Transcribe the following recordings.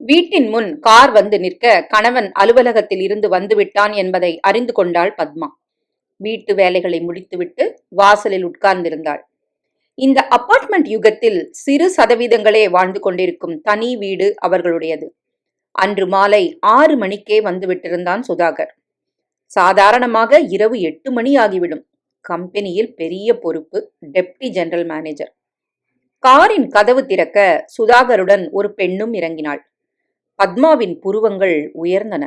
வீட்டின் முன் கார் வந்து நிற்க கணவன் அலுவலகத்தில் இருந்து வந்துவிட்டான் என்பதை அறிந்து கொண்டாள் பத்மா. வீட்டு வேலைகளை முடித்துவிட்டு வாசலில் உட்கார்ந்திருந்தாள். இந்த அபார்ட்மெண்ட் யுகத்தில் சிறு சதவீதங்களே வாழ்ந்து கொண்டிருக்கும் தனி வீடு அவர்களுடையது. அன்று மாலை ஆறு மணிக்கே வந்துவிட்டிருந்தான் சுதாகர். சாதாரணமாக இரவு எட்டு மணி ஆகிவிடும். கம்பெனியில் பெரிய பொறுப்பு டெப்டி ஜெனரல் மேனேஜர். காரின் கதவு திறக்க சுதாகருடன் ஒரு பெண்ணும் இறங்கினாள். பத்மாவின் புருவங்கள் உயர்ந்தன.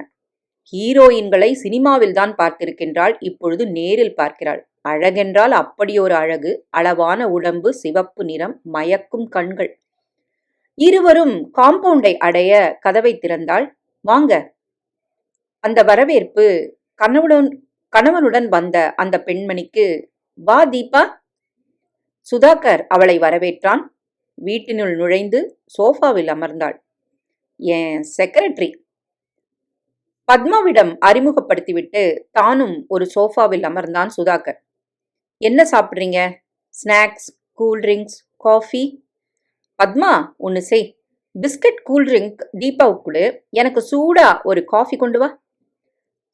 ஹீரோயின்களை சினிமாவில் தான் பார்த்திருக்கின்றாள் இப்பொழுது நேரில் பார்க்கிறாள். அழகென்றால் அப்படியொரு அழகு அளவான உடம்பு சிவப்பு நிறம் மயக்கும் கண்கள். இருவரும் காம்பவுண்டை அடைய கதவை திறந்தாள். வாங்க. அந்த வரவேற்பு கணவனுடன் கணவனுடன் வந்த அந்த பெண்மணிக்கு வா தீபா சுதாகர் அவளை வரவேற்றான். வீட்டினுள் நுழைந்து சோஃபாவில் அமர்ந்தாள். என் செக்ரட்டரி பத்மாவிடம் அறிமுகப்படுத்திவிட்டு தானும் ஒரு சோஃபாவில் அமர்ந்தான் சுதாகர். என்ன சாப்பிட்றீங்க? ஸ்நாக்ஸ் கூல்ட்ரிங்க்ஸ் காஃபி பத்மா ஒன்று செய். பிஸ்கட் கூல்ட்ரிங்க் தீபாவுக்கு கொடு. எனக்கு சூடா ஒரு காஃபி கொண்டு வா.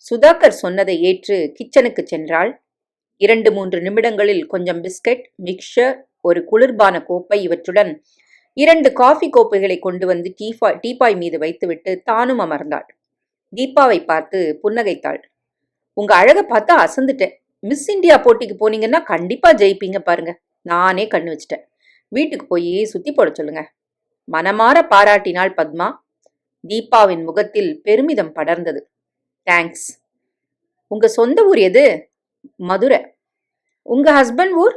சுதாகர் சொன்னதை ஏற்று கிச்சனுக்கு சென்றாள். இரண்டு மூன்று நிமிடங்களில் கொஞ்சம் பிஸ்கட் மிக்சர் ஒரு குளிர்பான கோப்பை இவற்றுடன் இரண்டு காஃபி கோப்பைகளை கொண்டு வந்து டீஃபாய் டீபாய் மீது வைத்துவிட்டு தானும் அமர்ந்தாள். தீபாவை பார்த்து புன்னகைத்தாள். உங்க அழகை பார்த்தா அசந்துட்டேன். மிஸ் இந்தியா போட்டிக்கு போனீங்கன்னா கண்டிப்பா ஜெயிப்பீங்க பாருங்க. நானே கண்ணு வச்சிட்டேன். வீட்டுக்கு போய் சுத்தி போட சொல்லுங்க. மனமாற பாராட்டினாள் பத்மா. தீபாவின் முகத்தில் பெருமிதம் படர்ந்தது. தேங்க்ஸ். உங்க சொந்த ஊர் எது? மதுரை. உங்க ஹஸ்பண்ட் ஊர்?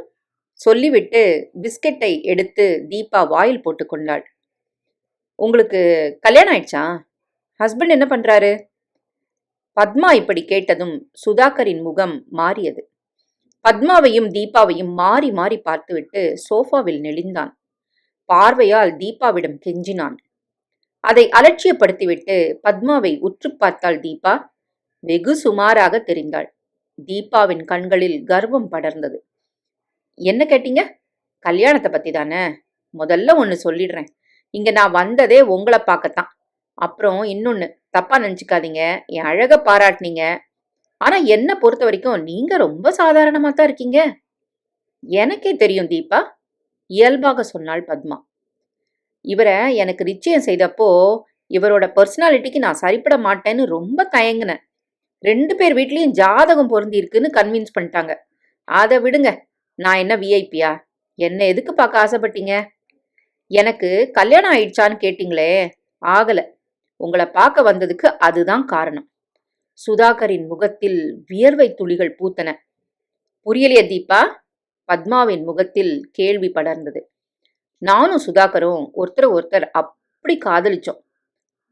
சொல்லிவிட்டு பிஸ்கெட்டை எடுத்து தீபா வாயில் போட்டுக்கொண்டாள் உங்களுக்கு கல்யாணம் ஆயிடுச்சா? ஹஸ்பண்ட் என்ன பண்றாரு? பத்மா இப்படி கேட்டதும் சுதாகரின் முகம் மாறியது. பத்மாவையும் தீபாவையும் மாறி மாறி பார்த்துவிட்டு சோஃபாவில் நெளிந்தான். பார்வையால் தீபாவிடம் கெஞ்சினான். அதை அலட்சியப்படுத்திவிட்டு பத்மாவை உற்று பார்த்தாள் தீபா. வெகு சுமாராக தெரிந்தாள். தீபாவின் கண்களில் கர்வம் படர்ந்தது. என்ன கேட்டீங்க? கல்யாணத்தை பத்தி தானே முதல்ல ஒன்று சொல்லிடுறேன். இங்க நான் வந்ததே உங்களை பார்க்கத்தான். அப்புறம் இன்னொன்னு தப்பா நினச்சிக்காதீங்க. என் அழக பாராட்டினீங்க. ஆனா என்ன பொறுத்த வரைக்கும் நீங்க ரொம்ப சாதாரணமா தான் இருக்கீங்க. எனக்கே தெரியும் தீபா. இயல்பாக சொன்னாள் பத்மா. இவரை எனக்கு நிச்சயம் செய்தப்போ இவரோட பர்சனாலிட்டிக்கு நான் சரிப்பட மாட்டேன்னு ரொம்ப தயங்கினேன். ரெண்டு பேர் வீட்லயும் ஜாதகம் பொருந்தி இருக்குன்னு கன்வின்ஸ் பண்ணிட்டாங்க. அதை விடுங்க நான் என்ன விஐபியா என்ன எதுக்கு பார்க்க ஆசைப்பட்டீங்க? எனக்கு கல்யாணம் ஆயிடுச்சான்னு கேட்டிங்களே? ஆகல. உங்களை பார்க்க வந்ததுக்கு அதுதான் காரணம். சுதாகரின் முகத்தில் வியர்வை துளிகள் பூத்தன. புரியலையே தீபா? பத்மாவின் முகத்தில் கேள்வி படர்ந்தது. நானும் சுதாகரும் ஒருத்தர் ஒருத்தர் அப்படி காதலிச்சோம்.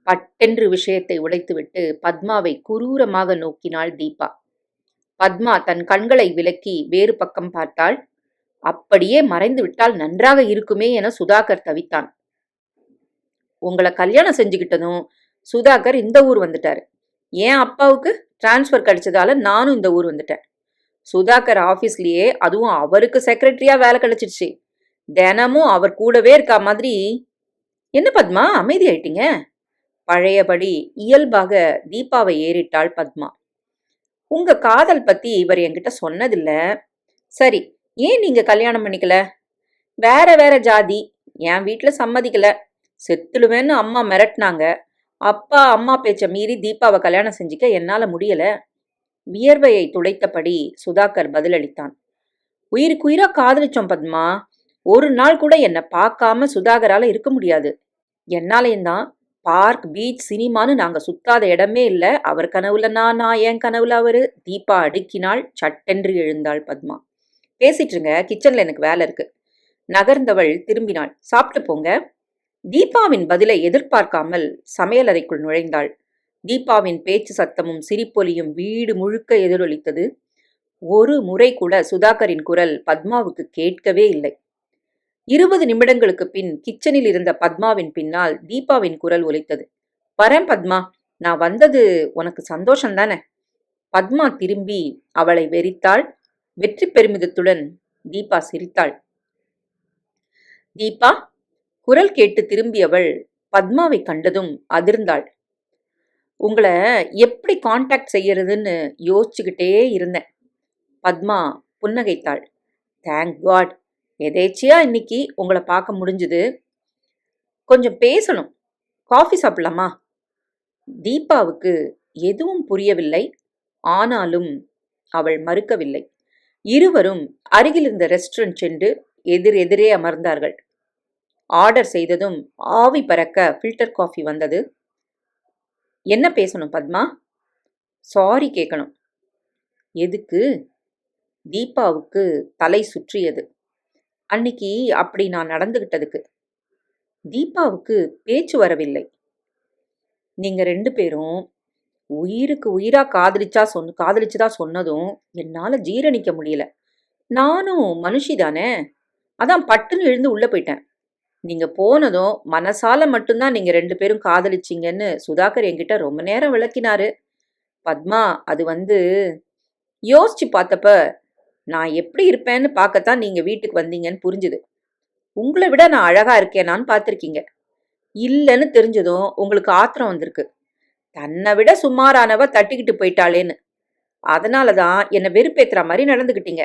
பட்டென்று விஷயத்தை உடைத்துவிட்டு பத்மாவை குரூரமாக நோக்கினாள் தீபா. பத்மா தன் கண்களை விலக்கி வேறு பக்கம் பார்த்தாள். அப்படியே மறைந்து விட்டால் நன்றாக இருக்குமே என சுதாகர் தவித்தான். உங்களை கல்யாணம் செஞ்சுக்கிட்டதும் சுதாகர் இந்த ஊர் வந்துட்டாரு. என் அப்பாவுக்கு டிரான்ஸ்ஃபர் கிடைச்சதால நானும் இந்த ஊர் வந்துட்டேன். சுதாகர் ஆஃபீஸ்லயே அதுவும் அவருக்கு செக்ரட்டரியா வேலை கிடைச்சிடுச்சு. தினமும் அவர் கூடவே இருக்கா மாதிரி. என்ன பத்மா அமைதி ஆயிட்டீங்க பழையபடி இயல்பாக தீபாவை ஏறிட்டாள் பத்மா. உங்க காதல் பத்தி இவர் என்கிட்ட சொன்னதில்ல. சரி ஏன் நீங்க கல்யாணம் பண்ணிக்கல? வேற வேற ஜாதி. என் வீட்டுல சம்மதிக்கல. செத்துடுவேன்னு அம்மா மிரட்டினாங்க. அப்பா அம்மா பேச்ச மீறி தீபாவை கல்யாணம் செஞ்சுக்க என்னால முடியல. வியர்வையை துடைத்தபடி சுதாகர் பதிலளித்தான். உயிருக்குயிரா காதலிச்சோம் பத்மா. ஒரு நாள் கூட என்னை பார்க்காம சுதாகரால இருக்க முடியாது. என்னாலேயும் தான் பார்க் பீச் சினிமான்னு நாங்க சுத்தாத இடமே இல்ல. அவர் கனவுல நான் நான் என் கனவுல அவரு. தீபா அடுக்கினாள் சட்டென்று எழுந்தாள் பத்மா. பேசிட்டு இருங்க கிச்சன்ல எனக்கு வேலை இருக்கு. நகர்ந்தவள் திரும்பினாள். சாப்பிட்டு போங்க. தீபாவின் பதிலை எதிர்பார்க்காமல் சமையலறைக்குள் நுழைந்தாள். தீபாவின் பேச்சு சத்தமும் சிரிப்பொலியும் வீடு முழுக்க எதிரொலித்தது. ஒரு முறை கூட சுதாகரின் குரல் பத்மாவுக்கு கேட்கவே இல்லை. இருபது நிமிடங்களுக்கு பின் கிச்சனில் இருந்த பத்மாவின் பின்னால் தீபாவின் குரல் ஒலித்தது. வரேன் பத்மா நான் வந்தது உனக்கு சந்தோஷம் தானே பத்மா திரும்பி அவளை வெறித்தாள். வெற்றி பெருமிதத்துடன் தீபா சிரித்தாள். தீபா குரல் கேட்டு திரும்பியவள் பத்மாவை கண்டதும் அதிர்ந்தாள். உங்களை எப்படி காண்டாக்ட் செய்யறதுன்னு யோசிச்சுக்கிட்டே இருந்தேன் பத்மா புன்னகைத்தாள். தேங்க் காட் எதேச்சியா இன்னைக்கு உங்களை பார்க்க முடிஞ்சுது. கொஞ்சம் பேசணும். காஃபி சாப்பிடலாமா? தீபாவுக்கு எதுவும் புரியவில்லை. ஆனாலும் அவள் மறுக்கவில்லை. இருவரும் அருகிலிருந்த ரெஸ்டாரண்ட் சென்று எதிர் எதிரே அமர்ந்தார்கள். ஆர்டர் செய்ததும் ஆவி பறக்க ஃபில்டர் காஃபி வந்தது. என்ன பேசணும் பத்மா? சாரி கேட்கணும் எதுக்கு? தீபாவுக்கு தலை சுற்றியது. அன்னைக்கு அப்படி நான் நடந்துகிட்டதுக்கு. தீபாவுக்கு பேச்சு வரவில்லை. நீங்க ரெண்டு பேரும் உயிருக்கு உயிரா காதலிச்சா சொன்ன காதலிச்சுதா சொன்னதும் என்னால ஜீரணிக்க முடியல. நானும் மனுஷி தானே. அதான் பட்டுன்னு எழுந்து உள்ள போயிட்டேன். நீங்க போனதும் மனசால மட்டும்தான் நீங்க ரெண்டு பேரும் காதலிச்சிங்கன்னு சுதாகர் என்கிட்ட ரொம்ப நேரம் விளக்கினாரு. பத்மா அது வந்து யோசிச்சு பார்த்தப்ப நான் எப்படி இருப்பேன்னு பார்க்கத்தான் நீங்க வீட்டுக்கு வந்தீங்கன்னு புரிஞ்சுது. உங்களை விட நான் அழகா இருக்கேனான்னு பார்த்துருக்கீங்க. இல்லைன்னு தெரிஞ்சதும் உங்களுக்கு ஆத்திரம் வந்திருக்கு. தன்னை விட சுமாரானவ தட்டிக்கிட்டு போயிட்டாளேன்னு. அதனால தான் என்னை வெறுப்பேத்துற மாதிரி நடந்துக்கிட்டீங்க.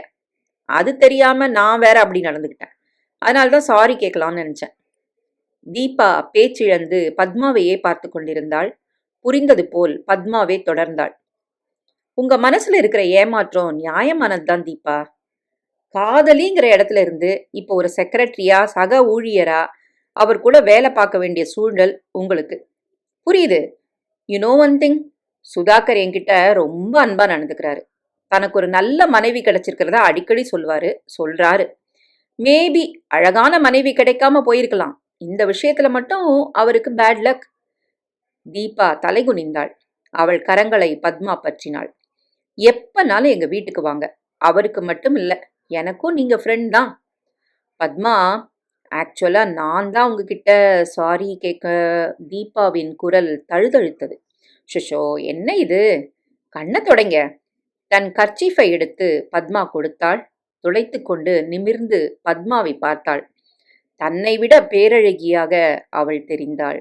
அது தெரியாம நான் வேற அப்படி நடந்துக்கிட்டேன். அதனால தான் சாரி கேட்கலாம்னு நினைச்சேன். தீபா பேச்சிழந்து பத்மாவையே பார்த்து கொண்டிருந்தாள். புரிந்தது போல் பத்மாவே தொடர்ந்தாள். உங்க மனசுல இருக்கிற ஏமாற்றம் நியாயமானது தான் தீபா. காதலிங்கிற இடத்துல இருந்து இப்போ ஒரு செக்ரட்டரியா சக ஊழியரா அவர் கூட வேலை பார்க்க வேண்டிய சூழல் உங்களுக்கு. புரியுது? You know one thing Sudhakar என்கிட்ட ரொம்ப அன்பா நடந்துக்கிறாரு. தனக்கு ஒரு நல்ல மனைவி கிடைச்சிருக்கிறத அடிக்கடி சொல்வாரு சொல்றாரு. மேபி அழகான மனைவி கிடைக்காம போயிருக்கலாம். இந்த விஷயத்துல மட்டும் அவருக்கு பேட் லக் தீபா தலைகுனிந்தாள் அவள் கரங்களை பத்மா பற்றினாள். எப்பனாலும் எங்க வீட்டுக்கு வாங்க. அவருக்கு மட்டும் இல்லை எனக்கும் நீங்க ஃப்ரெண்ட் தான். பத்மா ஆக்சுவலா நான் தான் உங்ககிட்ட சாரி கேட்க தீபாவின் குரல் தழுதழுத்தது. ஷுஷோ என்ன இது? கண்ணை தொடங்க. தன் கர்ச்சீஃபை எடுத்து பத்மா கொடுத்தாள். துளைத்து கொண்டு நிமிர்ந்து பத்மாவை பார்த்தாள். தன்னை விட பேரழகியாக அவள் தெரிந்தாள்.